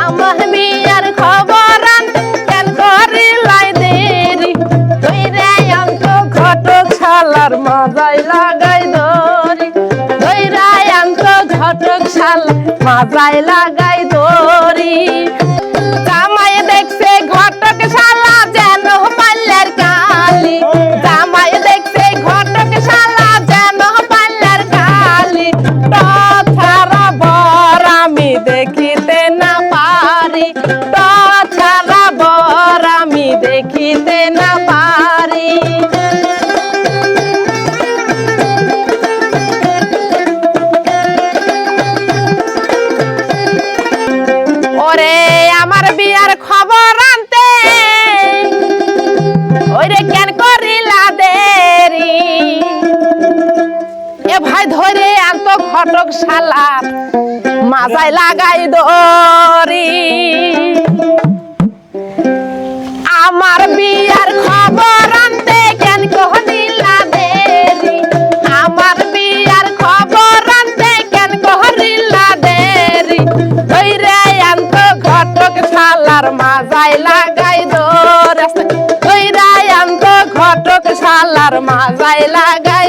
আমার বিয়ার খবর আনতে কেন করিলাই দেরি। দইরে অঙ্ক ঘটক শালার মাজাই লাগাই দরি দইরা অঙ্ক ঘটক শাল মাজাই লাগাই দরি পারি ছাড়া বর আমি দেখিতে না পারি। ওরে আমার বিয়ার খবর আনতে ওরে কেন করিলা দেরি? এ ভাই ধরে আনত ঘটক শালার মাজায় লাগাই দরি আমার বিয়ার খবর আনতে কেন করিলা দেরি আমার বিয়ার খবর আনতে কেন ঘটক শালার মাজায় লাগাই দরে ঘটক শালার মাজায় লাগাই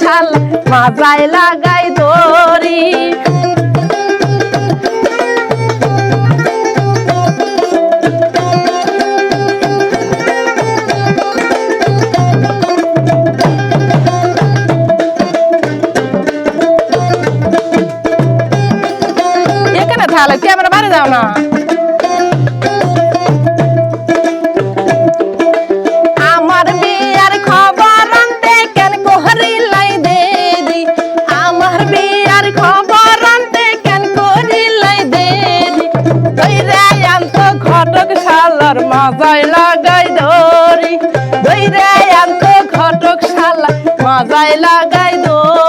শালা মাজাই লাগাই দরি এখানে তাহলে ক্যামেরা বাড়ি যাও না। শালার মাজায় লাগাই দরি ধৈরে আনতো ঘটক শালা। মাজায় লাগাই দরি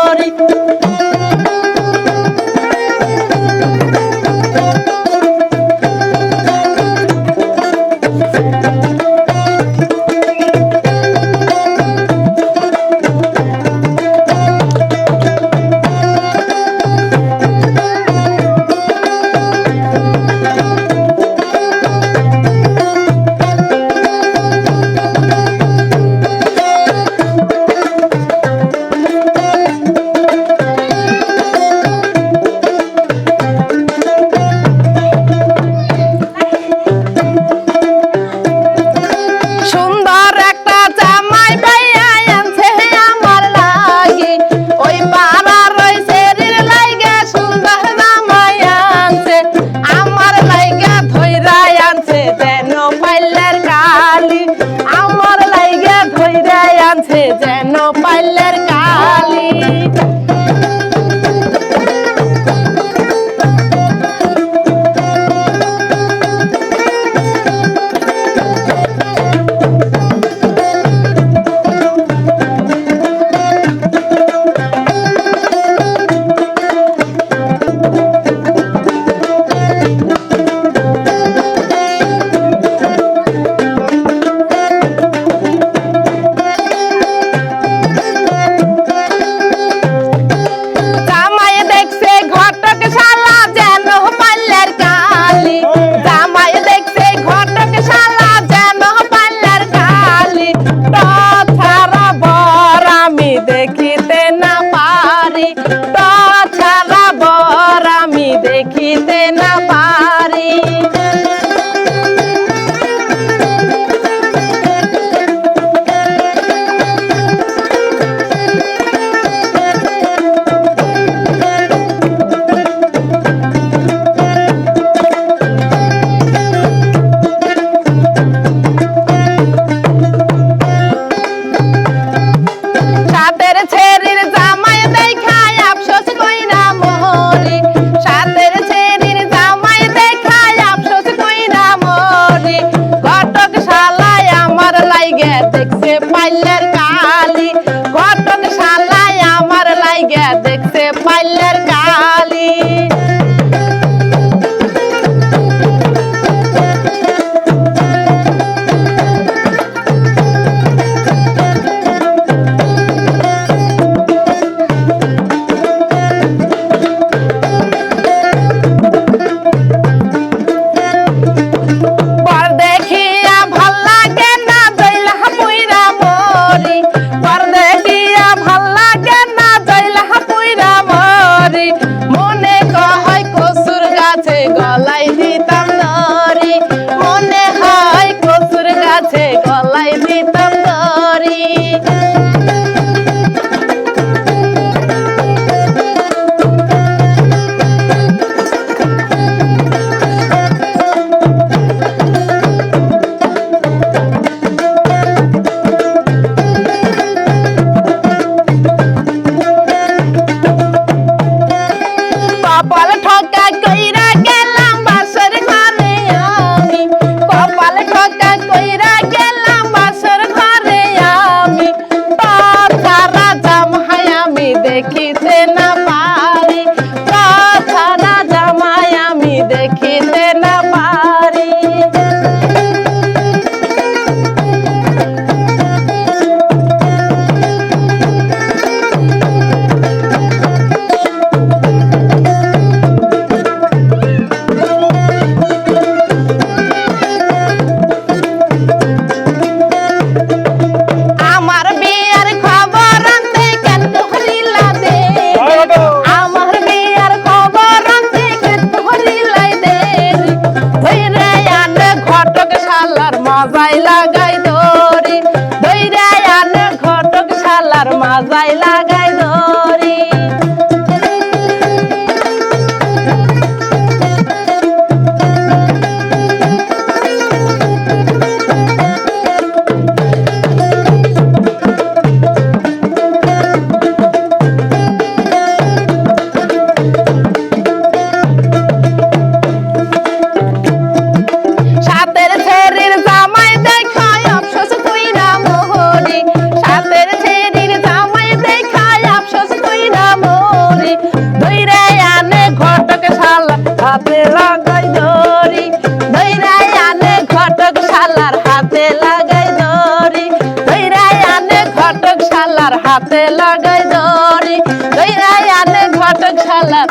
শালার হাতে লাগাই দড়ি ধৈরাই আনে ঘটক শালার হাতে লাগাই দড়ি ধৈরাই আনে ঘটক শালার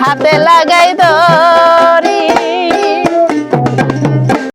হাতে লাগাই দড়ি।